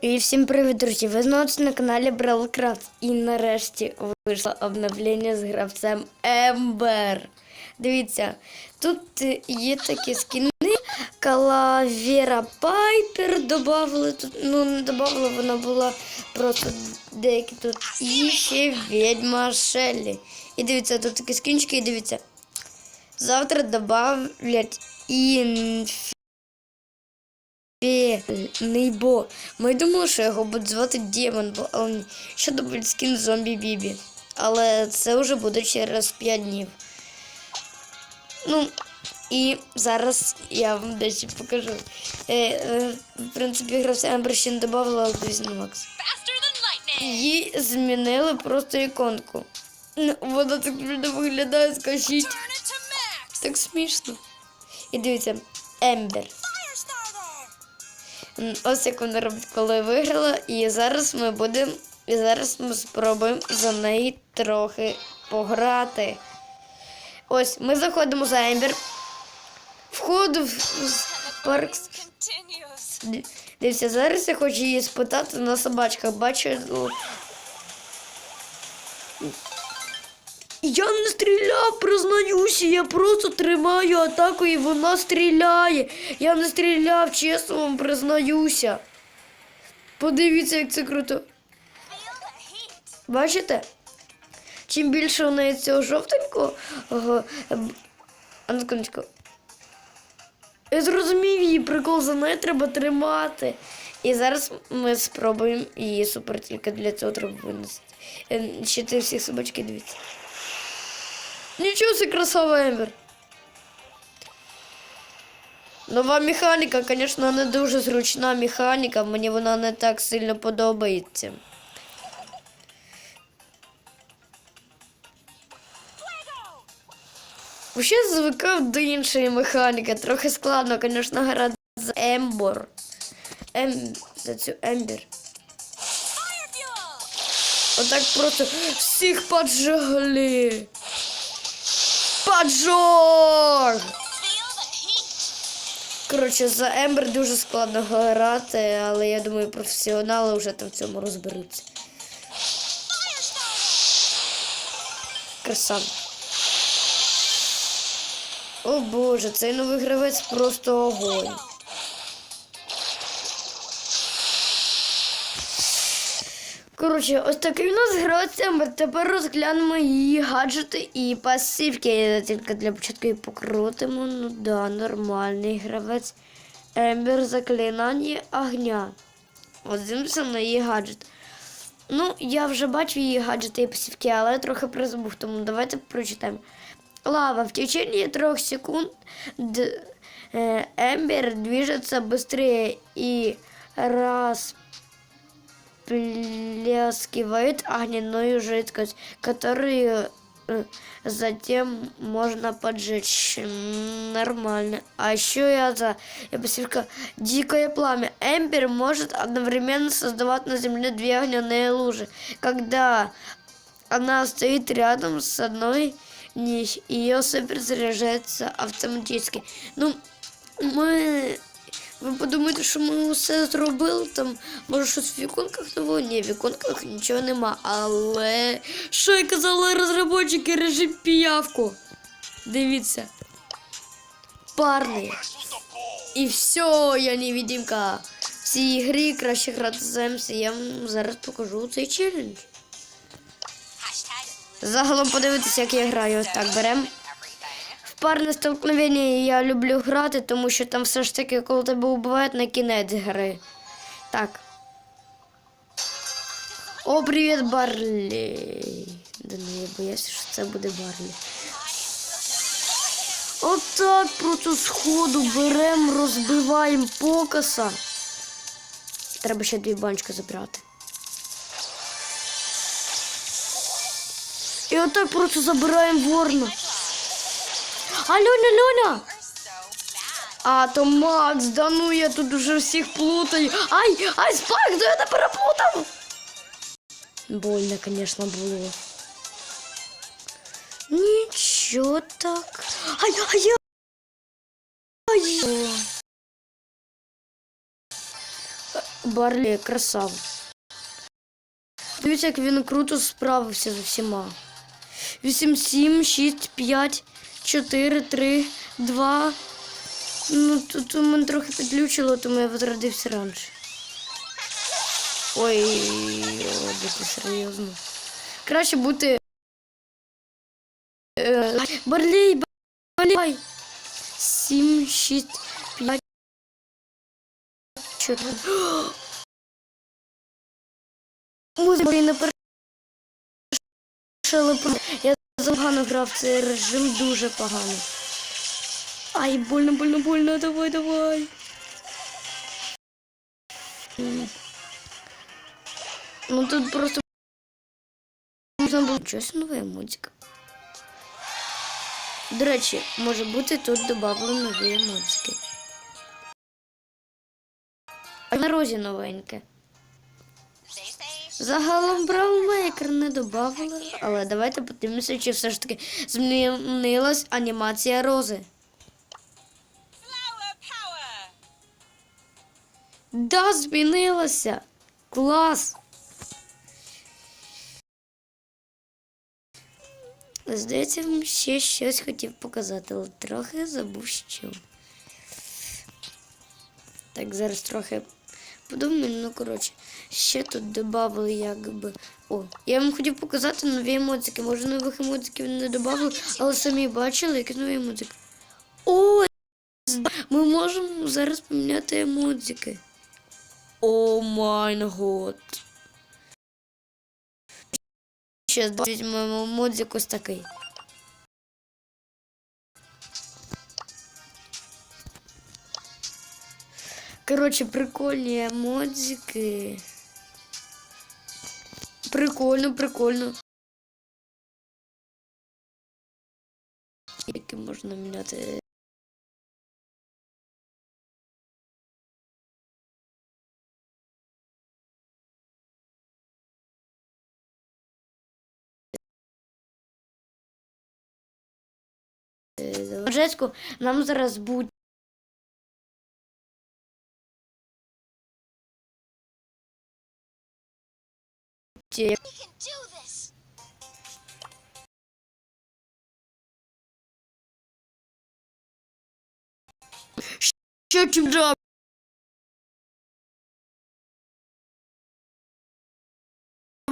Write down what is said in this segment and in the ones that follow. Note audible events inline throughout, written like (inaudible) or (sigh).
І всім привіт, друзі! Ви знову на каналі Бравлкрафт. І нарешті вийшло обновлення з гравцем Ембер. Дивіться, тут є такі скіни. Калавера Пайпер додавали тут. Ну, не додавали, вона була просто деякі тут. І ще відьма Шеллі. І дивіться, тут такі скінчики, і дивіться. Завтра добавлять інф. Нейбо. Ми думали, що його будуть звати Демон, бо але ще добавить скін зомбі Бібі. Але це вже буде через 5 днів. Ну, і зараз я вам дещо покажу. Е, е, в принципі, гравця Ембер ще не додавала, than lightning. Їй змінили просто іконку. Ну, Вона так виглядає, скажіть. Max. Так смішно. І дивіться, Ембер. Ось як вона робить, коли виграла. І зараз ми будемо. І зараз ми спробуємо за неї трохи пограти. Ось, ми заходимо за Ембер. Входу в в парк. Дивіться, зараз я хочу її спитати на собачках. Бачу. Я не стріляв, признаюся, я просто тримаю атаку і вона стріляє. Я не стріляв, чесно вам признаюся. Подивіться, як це круто. Бачите? Чим більше у неї цього жовтенького. ага, ем. Я зрозумів її прикол, за нею треба тримати. І зараз ми спробуємо її супер, тільки для цього треба винести. Е, Ще ти всі собачки дивіться. Нічого це красава Ембер. Нова механіка, звісно, не дуже зручна механіка, мені вона не так сильно подобається. Ще звикав до іншої механіки. Трохи складно, звісно, грати за Ембор. Ем... За цю fuel. Отак просто всіх поджогли. Heat. Коротше, за Ембер дуже складно грати, але я думаю, професіонали вже там в цьому розберуться. Краса. О боже, цей новий гравець просто огонь. Коротше, ось такий у нас гравець Ембер. Тепер розглянемо її гаджети і пасивки. Тільки для початку її покрутимо. Ну да, нормальний гравець. Ембер заклинання огня. От дивимося на її гаджет. Ну, я вже бачу її гаджети і пасівки, але я трохи призабув, тому давайте прочитаємо. Лава. В течение трех секунд д- э, Эмбер движется быстрее и расплескивает огненную жидкость, которую э, затем можно поджечь. Нормально. А еще за я пассивка Дикое пламя. Эмбер может одновременно создавать на земле две огненные лужи. Когда она стоит рядом с одной них, ее супер заряджається автоматично. Ну, ми. Ви подумаєте, що ми все зробили, там, може, щось в віконках нового? Ні, в віконках нічого нема. Але що й казали розробники режим піявку? Дивіться. Парний. І все, я невидимка. В цій грі краще грати за МС. Я вам зараз покажу цей челендж. Загалом подивитися, як я граю. Ось так беремо. Парне столкновення я люблю грати, тому що там все ж таки, коли тебе вбивають на кінець гри. Так. О, привіт, Барлі. Да не, я боюся, що це буде Барлі. Отак просто сходу беремо, розбиваємо покаса. Треба ще дві баночки забрати. І отак просто забираємо ворна. А Льоня, Льоня! We're so bad. А, то Макс, да ну я тут уже всіх плутаю. Ай, ай, Спайк, да я не переплутав. Больно, конечно, було. Нічого так. Ай, ай, я. Ай. Барлі красав. Дивіться, як він круто справився з усіма. 8, 7, 6, 5, 4, 3, 2. Ну, тут у мене трохи підключило, тому я відродився раніше. Ой, о, серйозно. Краще бути. Барлій, барлій. 7, 6, 5, 4. Музика не першила. Я погано грав цей режим дуже погано. Ай, больно, больно, больно, давай, давай. Ну тут просто можна було щось нове музика. До речі, може бути тут додавлено нові емоції. А на розі новеньке. Загалом Браумейкер не додавали, але давайте подивимося, чи все ж таки змінилась анімація рози. Да, змінилося. Клас. Здається, він ще щось хотів показати, але трохи забув що. Так, зараз трохи подумаю, ну коротше, ще тут додали якби. О, я вам хотів показати нові емоції. Може, нових емоцій не додали, але самі бачили, які нові емоції. О, ми можемо зараз поміняти емоції. О май год. Ще візьмемо модзик ось такий. Коротше, прикольні емодзики. Прикольно, прикольно. Які можна міняти. Жеську, нам зараз будь. Do this. Що чим джоб?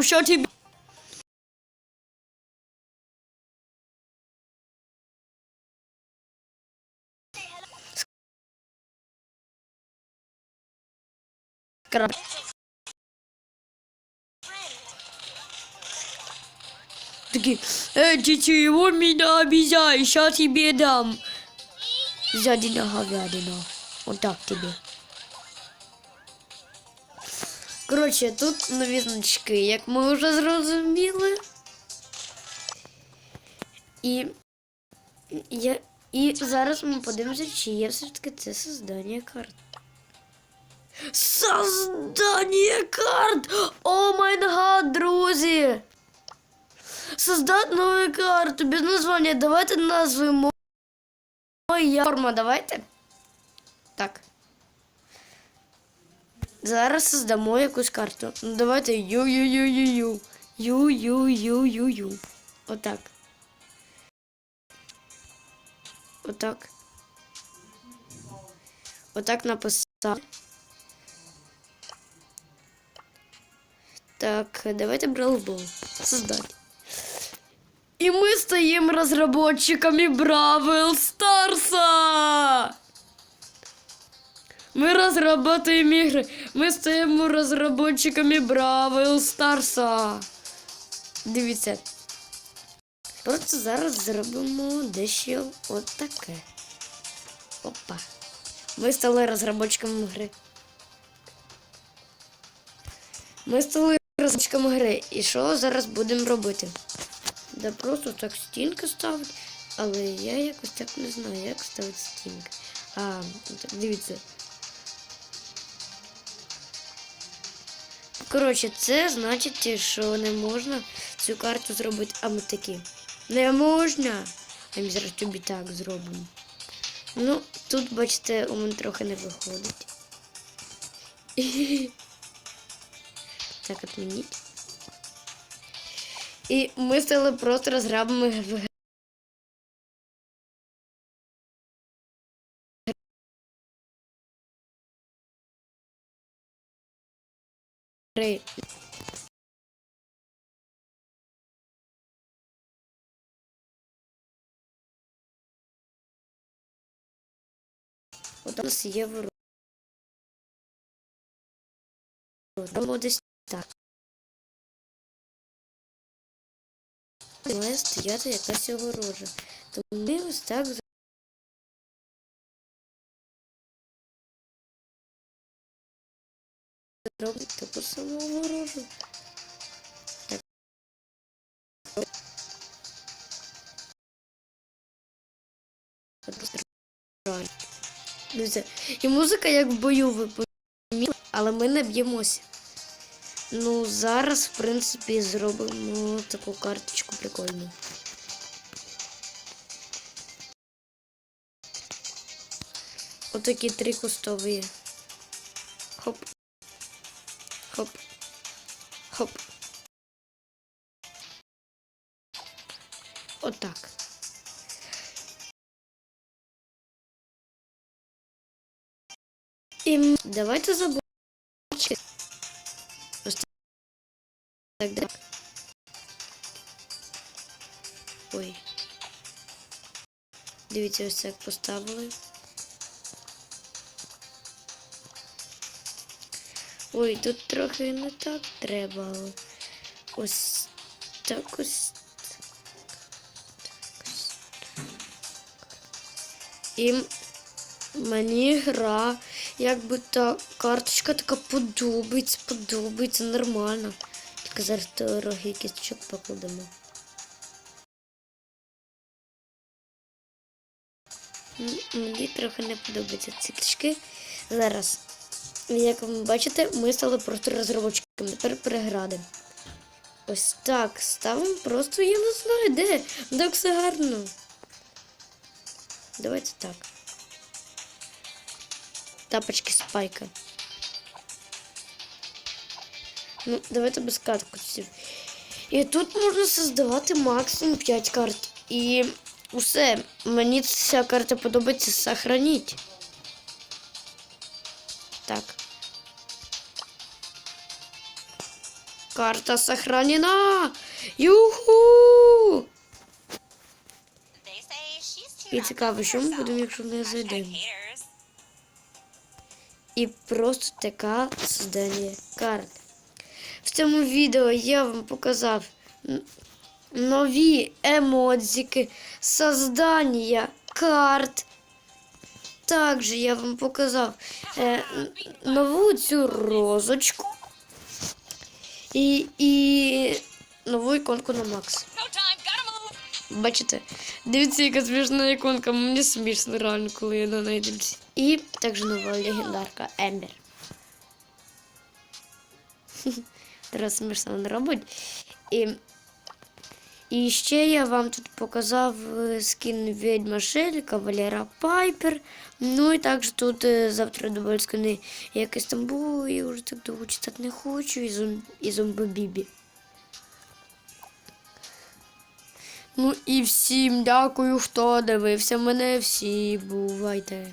Що тобі? Такие, э, ты чего меня обижаешь? Я тебе дам. Зядина говядина. Вот так тебе. Коротше, тут нові значки, як ми вже зрозуміли. І, я, і зараз ми подивимося, чи є все ж таки це создання карт. Создання карт! О май гад, друзі! Создать нові карти без названня. Давайте назвемо. Моя форма, давайте. Так. Зараз создамо якусь карту. Ну давайте ю-ю-ю-ю-ю. Ю-ю-ю-ю-ю. Отак. Отак. Отак написати. Так, давайте Бравл Создать. И мы стоим разработчиками Бравл Старса! Мы разрабатываем игры. Мы стоим разработчиками Бравл Старса. Дивіться. Просто зараз зробимо дещо от таке. Опа. Ми стали розробниками гри. Ми стали розробниками гри. І що зараз будемо робити? Да просто так стінки ставити. Але я якось так не знаю, як ставити стінки. А, так дивіться. Коротше, це значить, що не можна цю карту зробити. А ми такі. Не можна. А ми зараз тобі так зробимо. Ну, тут, бачите, у мене трохи не виходить. (laughs) Так, отмініть. І ми стали просто розграбами в гри. От у нас є ворога. Робимо десь так. Має стояти якась огорожа. Тому ми ось так зробимо таку саму огорожу. Так. І музика як в бою ви помітили, але ми не б'ємося. Ну, зараз, в принципі, зробимо таку карточку прикольну. Отакі три кустові. Хоп. Хоп. Хоп. Отак. І давайте забудемо. Так. Ой. Дивіться, ось так поставили. Ой, тут трохи не так треба. але Ось так ось. І мені гра, якби та карточка така подобається, подобається нормально. Тільки зараз трохи кісточок покладемо. Мені трохи не подобаються ці книжки. Зараз, як ви бачите, ми стали просто розробочками. Тепер перегради. Ось так. Ставимо просто, я не знаю, де. Так все гарно. Давайте так. Тапочки спайка. Ну, давайте без каткусів. І тут можна создавати максимум 5 карт. І усе. Мені ця карта подобається сохраніть. Так. Карта сохранена! Юху! They say she's too І rough цікаво, on що ми herself. будемо, якщо не Hashtag зайдемо. haters. І просто така создання карт. В цьому відео я вам показав нові емодзики, создання карт. Також я вам показав е, нову цю розочку і, і нову іконку на Макс. Бачите? Дивіться, яка смішна іконка. Мені смішно реально, коли я на неї дивлюся. І також нова легендарка Ембер. (laughs) Смішно не робить. І, і ще я вам тут показав е, скін Відьма Шель, Кавалера Пайпер. Ну і також тут е, завтра добавлю якийсь там був, я вже так довго читати не хочу, і, зом, і зомби Бібі. Ну і всім дякую, хто дивився мене. Всі бувайте.